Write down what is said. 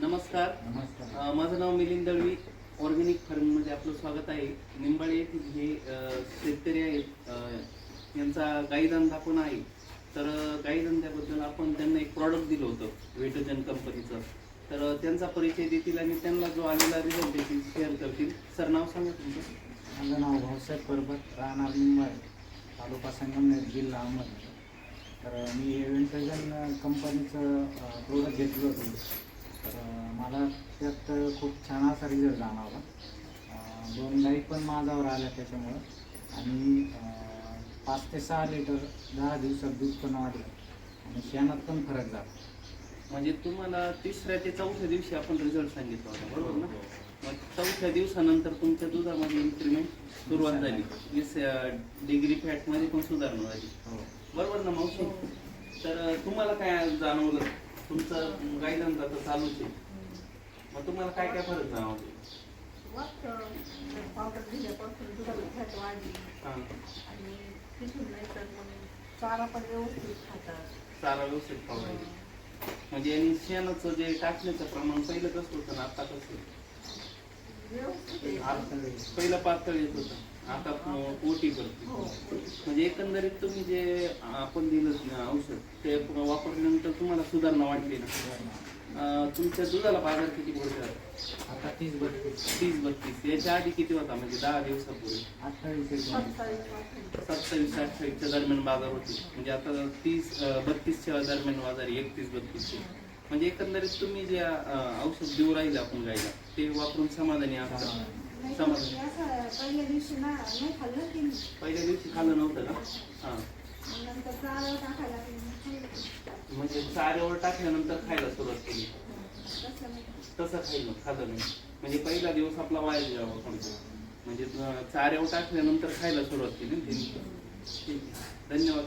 नमस्कार. नमस्कार. माझं नाव मिलिंद दळवी. ऑर्गॅनिक फार्मिंगमध्ये आपलं स्वागत आहे. निंबाळे येथील हे शेतकरी आहेत. यांचा गाईधंदा पण आहे. तर गाईधंद्याबद्दल आपण त्यांना एक प्रॉडक्ट दिलं होतं वेटोजन कंपनीचं तर त्यांचा परिचय देतील आणि त्यांना जो आलेला रिझल्ट देतील शेअर करतील. सर नाव सांगा तुमचं. माझं नाव भाऊसाहेब परबत राहणार मुंबई तालुका संगमनेर जिल्हा अहमदनगर. तर मी वेंटजन कंपनीचं प्रोडक्ट घेतलं होतं. मला त्यात खूप छान असा रिझल्ट जाणवला. दोन गाई पण माझ्यावर आल्या त्याच्यामुळं. आणि पाच ते सहा लिटर दहा दिवसात दूध पण वाढलं. आणि शेणात पण फरक झाला. म्हणजे तुम्हाला तिसऱ्या ते चौथ्या दिवशी आपण रिझल्ट सांगितला होता बरोबर ना? मग चौथ्या दिवसानंतर तुमच्या दुधामध्ये इन्क्रीमेंट सुरुवात झाली. वीस डिग्री फॅटमध्ये पण सुधारणा झाली. हो. बरोबर ना मावशी? तर तुम्हाला काय जाणवलं? तुमचं गायधंदा तर चालूच आहे. मग तुम्हाला काय काय फरक जाणवतो? पावडर दिल्यापासून दुधाला फॅट वाढली. हां. आणि तिथून नाही तर मग चारा पण व्यवस्थित खातात. चारा व्यवस्थित पाहिजे म्हणजे आणि शेणाचं जे टाकण्याचं प्रमाण पहिलं कसं होतं ना आता कसं आहे? व्यवस्थित आहे. आता पहिलं पातळ येत होतं. आता ओटी करते. हो म्हणजे एकंदरीत तुम्ही जे आपण दिलं ना औषध ते वापरल्यानंतर तुम्हाला सुधारणा वाटली ना? तुमच्या दुधाला बाजार किती पडतात आता तीस बत्तीस. तीस बत्तीस. याच्या आधी किती होता? म्हणजे दहा दिवसापूर्वी? अठ्ठावीस सत्तावीस अठ्ठावीसच्या दरम्यान बाजार होती. म्हणजे आता तीस बत्तीसच्या दरम्यान बाजार एकतीस बत्तीसचे. म्हणजे एकंदरीत तुम्ही जे औषध देऊ राहिले आपण गायला ते वापरून समाधानी आहात का? नाही समजलं. तर असं पहिल्या दिवशी ना नाही खाल्लं की नाही. पहिल्या दिवशी खाल्लं नव्हतं का? हां. म्हणजे चाऱ्यावर टाकल्यानंतर खायला सुरुवात केली. तसं नाही. खाल्लं नाही. म्हणजे पहिला दिवस आपला वाया जावा समजा म्हणजे चाऱ्यावर टाकल्यानंतर खायला सुरुवात केली. ना ठीक धन्यवाद.